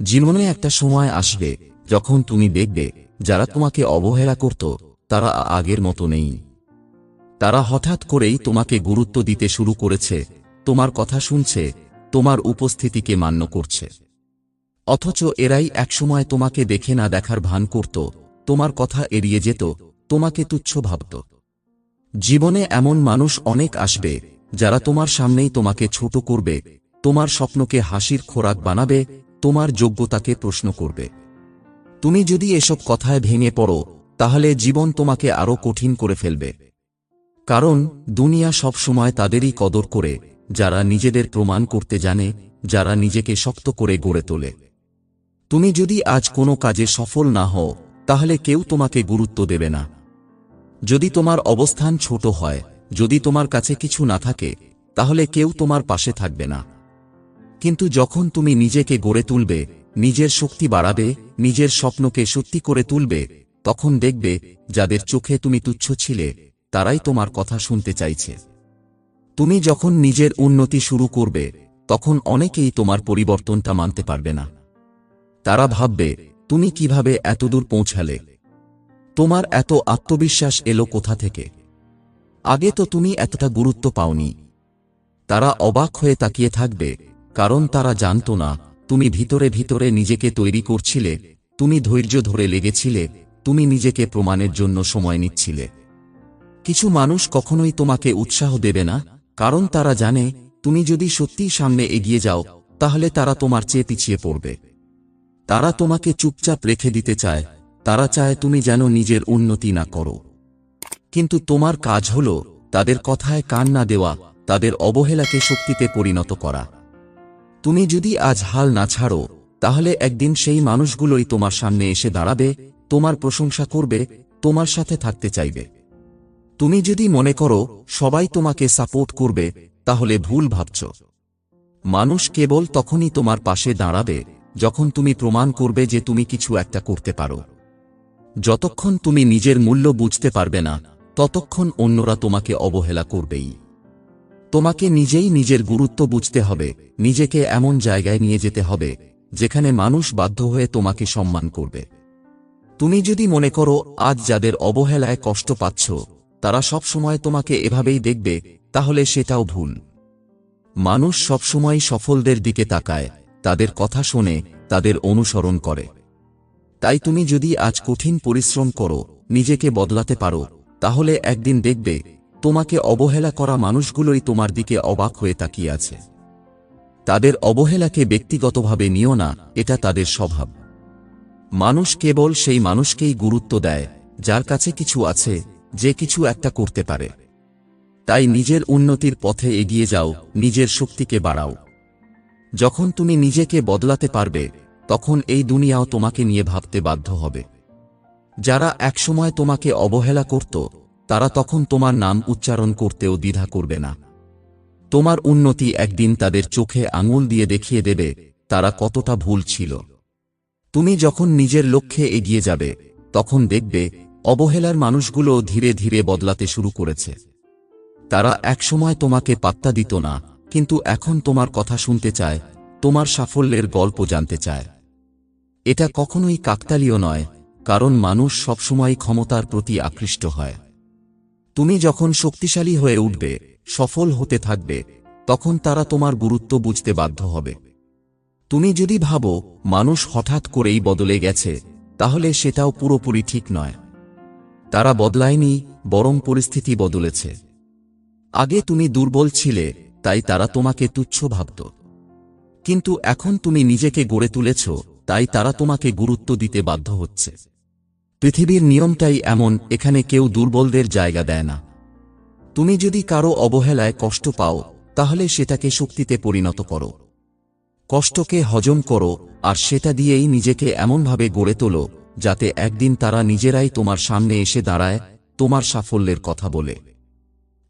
জীবনে একটা সময় আসবে যখন তুমি দেখবে যারা তোমাকে অবহেলা করত, তারা আগের মতো নেই। তারা হঠাৎ করেই তোমাকে গুরুত্ব দিতে শুরু করেছে, তোমার কথা শুনছে, তোমার উপস্থিতিকে মান্য করছে। অথচ এরাই একসময় তোমাকে দেখে না দেখার ভান করত, তোমার কথা এড়িয়ে যেত, তোমাকে তুচ্ছ ভাবত। জীবনে এমন মানুষ অনেক আসবে, যারা তোমার সামনেই তোমাকে ছোট করবে, তোমার স্বপ্নকে হাসির খোরাক বানাবে তোমার যোগ্যতাকে প্রশ্ন করবে। তুমি যদি এসব কথায় ভেঙে পড়ো, তাহলে জীবন তোমাকে আরও কঠিন করে ফেলবে। কারণ, দুনিয়া সব সময় তাদেরই কদর করে, যারা নিজেদের প্রমাণ করতে জানে, যারা নিজেকে শক্ত করে গড়ে তোলে। তুমি যদি আজ কোনো কাজে সফল না হও, তাহলে কেউ তোমাকে গুরুত্ব দেবে না। যদি তোমার অবস্থান ছোট হয়, যদি তোমার কাছে কিছু না থাকে, তাহলে কেউ তোমার পাশে থাকবে না। কিন্তু যখন তুমি নিজেকে গড়ে তুলবে, নিজের শক্তি বাড়াবে, নিজের স্বপ্নকে সত্যি করে তুলবে, তখন দেখবে, যাদের চোখে তুমি তুচ্ছ ছিলে, তারাই তোমার কথা শুনতে চাইছে। তুমি যখন নিজের উন্নতি শুরু করবে, তখন অনেকেই তোমার পরিবর্তনটা মানতে পারবে না। তারা ভাববে, তুমি কীভাবে এতদূর পৌঁছালে? তোমার এত আত্মবিশ্বাস এলো কোথা থেকে? আগে তো তুমি এতটা গুরুত্ব পাওনি। তারা অবাক হয়ে তাকিয়ে থাকবে কারণ তারা জানত না, তুমি ভিতরে ভিতরে নিজেকে তৈরি করছিলে, তুমি ধৈর্য ধরে লেগেছিলে, তুমি নিজেকে প্রমাণের জন্য সময় নিচ্ছিলে। কিছু মানুষ কখনোই তোমাকে উৎসাহ দেবে না, কারণ তারা জানে, তুমি যদি সত্যিই সামনে এগিয়ে যাও, তাহলে তারা তোমার চেয়ে পিছিয়ে পড়বে। তারা তোমাকে চুপচাপ রেখে দিতে চায়, তারা চায় তুমি যেন নিজের উন্নতি না করো। কিন্তু তোমার কাজ হল, তাদের কথায় কান না দেওয়া, তাদের অবহেলাকে শক্তিতে পরিণত করা। তুমি যদি আজ হাল না ছাড়ো, তাহলে একদিন সেই মানুষগুলোই তোমার সামনে এসে দাঁড়াবে, তোমার প্রশংসা করবে, তোমার সাথে থাকতে চাইবে। তুমি যদি মনে করো, সবাই তোমাকে সাপোর্ট করবে, তাহলে ভুল ভাবছ। মানুষ কেবল তখনই তোমার পাশে দাঁড়াবে, যখন তুমি প্রমাণ করবে যে তুমি কিছু একটা করতে পারো। যতক্ষণ তুমি নিজের মূল্য বুঝতে পারবে না, ততক্ষণ অন্যরা তোমাকে অবহেলা করবেই। তোমাকে নিজেই নিজের গুরুত্ব বুঝতে হবে, নিজেকে এমন জায়গায় নিয়ে যেতে হবে, যেখানে মানুষ বাধ্য হয়ে তোমাকে সম্মান করবে। তুমি যদি মনে করো, আজ যাদের অবহেলায় কষ্ট পাচ্ছ, তারা সব সময় তোমাকে এভাবেই দেখবে, তাহলে সেটাও ভুল। মানুষ সবসময় সফলদের দিকে তাকায়, তাদের কথা শোনে, তাদের অনুসরণ করে। তাই তুমি যদি আজ কঠিন পরিশ্রম করো, নিজেকে বদলাতে পারো, তাহলে একদিন দেখবে তোমাকে অবহেলা করা মানুষগুলোই তোমার দিকে অবাক হয়ে তাকিয়ে আছে। তাদের অবহেলাকে ব্যক্তিগতভাবে নিও না, এটা তাদের স্বভাব। মানুষ কেবল সেই মানুষকেই গুরুত্ব দেয়, যার কাছে কিছু আছে, যে কিছু একটা করতে পারে। তাই নিজের উন্নতির পথে এগিয়ে যাও, নিজের শক্তিকে বাড়াও। যখন তুমি নিজেকে বদলাতে পারবে, তখন এই দুনিয়াও তোমাকে নিয়ে ভাবতে বাধ্য হবে। যারা একসময় তোমাকে অবহেলা করত তারা তখন তোমার নাম উচ্চারণ করতেও দ্বিধা করবে না। তোমার উন্নতি একদিন তাদের চোখে আঙুল দিয়ে দেখিয়ে দেবে, তারা কতটা ভুল ছিল। তুমি যখন নিজের লক্ষ্যে এগিয়ে যাবে, তখন দেখবে, অবহেলার মানুষগুলো ধীরে ধীরে বদলাতে শুরু করেছে। তারা একসময় তোমাকে পাত্তা দিত না, কিন্তু এখন তোমার কথা শুনতে চায়, তোমার সাফল্যের গল্প জানতে চায়। এটা কখনোই কাকতালীয় নয়, কারণ মানুষ সবসময় ক্ষমতার প্রতি আকৃষ্ট হয়। তুমি যখন শক্তিশালী হয়ে উঠবে, সফল হতে থাকবে, তখন তারা তোমার গুরুত্ব বুঝতে বাধ্য হবে। তুমি যদি ভাবো, মানুষ হঠাৎ করেই বদলে গেছে, তাহলে সেটাও পুরোপুরি ঠিক নয়। তারা বদলায়নি, বরং পরিস্থিতি বদলেছে। আগে তুমি দুর্বল ছিলে, তাই তারা তোমাকে তুচ্ছ ভাবত। কিন্তু এখন তুমি নিজেকে গড়ে তুলেছ, তাই তারা তোমাকে গুরুত্ব দিতে বাধ্য হচ্ছে। পৃথিবীর নিয়মটাই এমন, এখানে কেউ দুর্বলদের জায়গা দেয় না। তুমি যদি কারও অবহেলায় কষ্ট পাও, তাহলে সেটাকে শক্তিতে পরিণত করো। কষ্টকে হজম করো, আর সেটা দিয়েই নিজেকে এমনভাবে গড়ে তোলো, যাতে একদিন তারা নিজেরাই তোমার সামনে এসে দাঁড়ায়, তোমার সাফল্যের কথা বলে।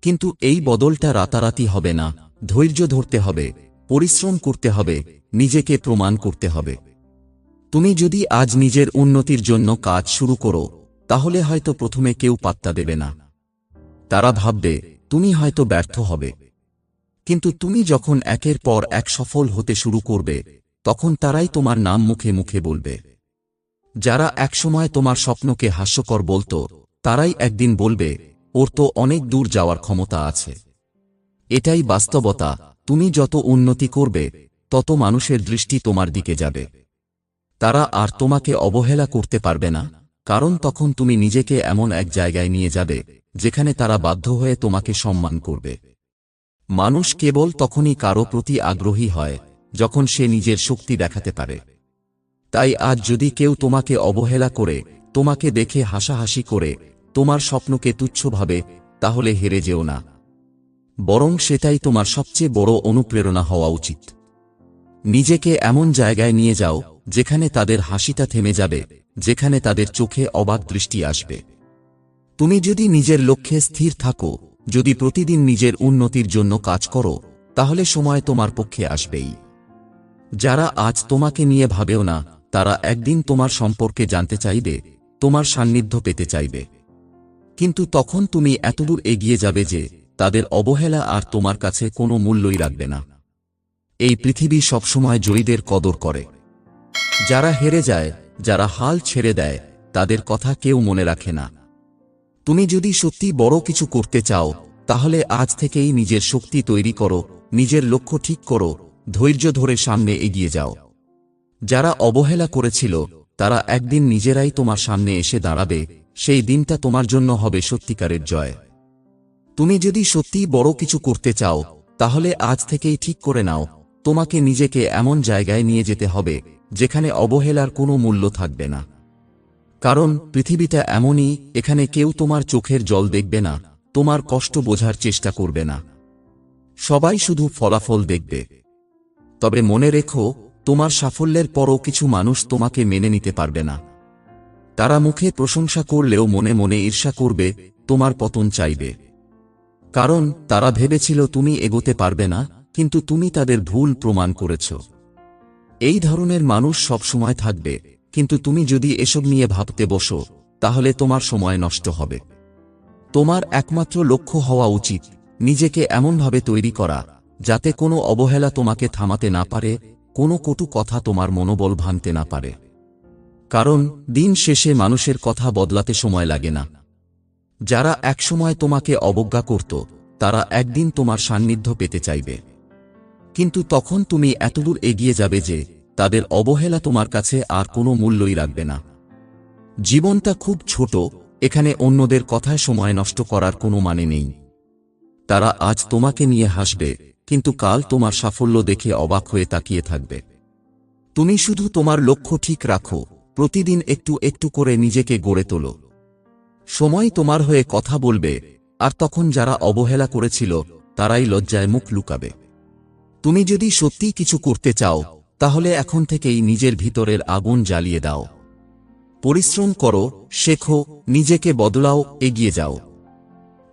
কিন্তু এই বদলটা রাতারাতি হবে না, ধৈর্য ধরতে হবে, পরিশ্রম করতে হবে, নিজেকে প্রমাণ করতে হবে। তুমি যদি আজ নিজের উন্নতির জন্য কাজ শুরু করো, তাহলে হয়তো প্রথমে কেউ পাত্তা দেবে না। তারা ভাববে, তুমি হয়তো ব্যর্থ হবে। কিন্তু তুমি যখন একের পর এক সফল হতে শুরু করবে, তখন তারাই তোমার নাম মুখে মুখে বলবে। যারা একসময় তোমার স্বপ্নকে হাস্যকর বলতো, তারাই একদিন বলবে, ওর তো অনেক দূর যাওয়ার ক্ষমতা আছে। এটাই বাস্তবতা, তুমি যত উন্নতি করবে, তত মানুষের দৃষ্টি তোমার দিকে যাবে। তারা আর তোমাকে অবহেলা করতে পারবে না, কারণ তখন তুমি নিজেকে এমন এক জায়গায় নিয়ে যাবে, যেখানে তারা বাধ্য হয়ে তোমাকে সম্মান করবে। মানুষ কেবল তখনই কারও প্রতি আগ্রহী হয়, যখন সে নিজের শক্তি দেখাতে পারে। তাই আজ যদি কেউ তোমাকে অবহেলা করে, তোমাকে দেখে হাসাহাসি করে, তোমার স্বপ্নকে তুচ্ছভাবে তাহলে হেরে যেও না। বরং সেটাই তোমার সবচেয়ে বড় অনুপ্রেরণা হওয়া উচিত। নিজেকে এমন জায়গায় নিয়ে যাও, যেখানে তাদের হাসিটা থেমে যাবে, যেখানে তাদের চোখে অবাক দৃষ্টি আসবে। তুমি যদি নিজের লক্ষ্যে স্থির থাকো, যদি প্রতিদিন নিজের উন্নতির জন্য কাজ করো, তাহলে সময় তোমার পক্ষে আসবেই। যারা আজ তোমাকে নিয়ে ভাবেও না, তারা একদিন তোমার সম্পর্কে জানতে চাইবে, তোমার সান্নিধ্য পেতে চাইবে। কিন্তু তখন তুমি এতদূর এগিয়ে যাবে যে, তাদের অবহেলা আর তোমার কাছে কোনো মূল্যই রাখবে না। এই পৃথিবী সবসময় জয়ীদের কদর করে। যারা হেরে যায়, যারা হাল ছেড়ে দেয়, তাদের কথা কেউ মনে রাখে না। তুমি যদি সত্যি বড় কিছু করতে চাও, তাহলে আজ থেকেই নিজের শক্তি তৈরি করো, নিজের লক্ষ্য ঠিক করো, ধৈর্য ধরে সামনে এগিয়ে যাও। যারা অবহেলা করেছিল, তারা একদিন নিজেরাই তোমার সামনে এসে দাঁড়াবে, সেই দিনটা তোমার জন্য হবে সত্যিকারের জয়। তুমি যদি সত্যি বড় কিছু করতে চাও, তাহলে আজ থেকেই ঠিক করে নাও তোমাকে নিজেকে এমন জায়গায় নিয়ে যেতে হবে, যেখানে অবহেলার কোনো মূল্য থাকবে না। কারণ পৃথিবীটা এমনই, এখানে কেউ তোমার চোখের জল দেখবে না, তোমার কষ্ট বোঝার চেষ্টা করবে না। সবাই শুধু ফলাফল দেখবে। তবে মনে রেখো, তোমার সাফল্যের পরও কিছু মানুষ তোমাকে মেনে নিতে পারবে না। তারা মুখে প্রশংসা করলেও মনে মনে ঈর্ষা করবে, তোমার পতন চাইবে। কারণ তারা ভেবেছিল তুমি এগোতে পারবে না কিন্তু তুমি তাদের ভুল প্রমাণ করেছ। এই ধরনের মানুষ সব সময় থাকবে, কিন্তু তুমি যদি এসব নিয়ে ভাবতে বসো, তাহলে তোমার সময় নষ্ট হবে। তোমার একমাত্র লক্ষ্য হওয়া উচিত, নিজেকে এমনভাবে তৈরি করা, যাতে কোনো অবহেলা তোমাকে থামাতে না পারে, কোনো কটু কথা তোমার মনোবল ভাঙতে না পারে। কারণ, দিন শেষে মানুষের কথা বদলাতে সময় লাগে না। যারা একসময় তোমাকে অবজ্ঞা করত, তারা একদিন তোমার সান্নিধ্য পেতে চাইবে। কিন্তু তখন তুমি এতদূর এগিয়ে যাবে যে তাদের অবহেলা তোমার কাছে আর কোনো মূল্যই রাখবে না। জীবনটা খুব ছোট, এখানে অন্যদের কথায় সময় নষ্ট করার কোনো মানে নেই। তারা আজ তোমাকে নিয়ে হাসবে, কিন্তু কাল তোমার সাফল্য দেখে অবাক হয়ে তাকিয়ে থাকবে। তুমি শুধু তোমার লক্ষ্য ঠিক রাখো, প্রতিদিন একটু একটু করে নিজেকে গড়ে তোলো। সময় তোমার হয়ে কথা বলবে, আর তখন যারা অবহেলা করেছিল, তারাই লজ্জায় মুখ লুকাবে। তুমি যদি সত্যি কিছু করতে চাও, তাহলে এখন থেকেই নিজের ভিতরের আগুন জ্বালিয়ে দাও। পরিশ্রম করো, শেখো, নিজেকে বদলাও, এগিয়ে যাও।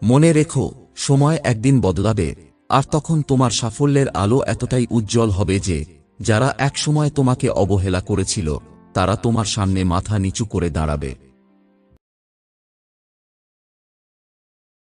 মনে রেখো, সময় একদিন বদলাবে, আর তখন তোমার সাফল্যের আলো এতটাই উজ্জ্বল হবে যে, যারা একসময় তোমাকে অবহেলা করেছিল, তারা তোমার সামনে মাথা নিচু করে দাঁড়াবে।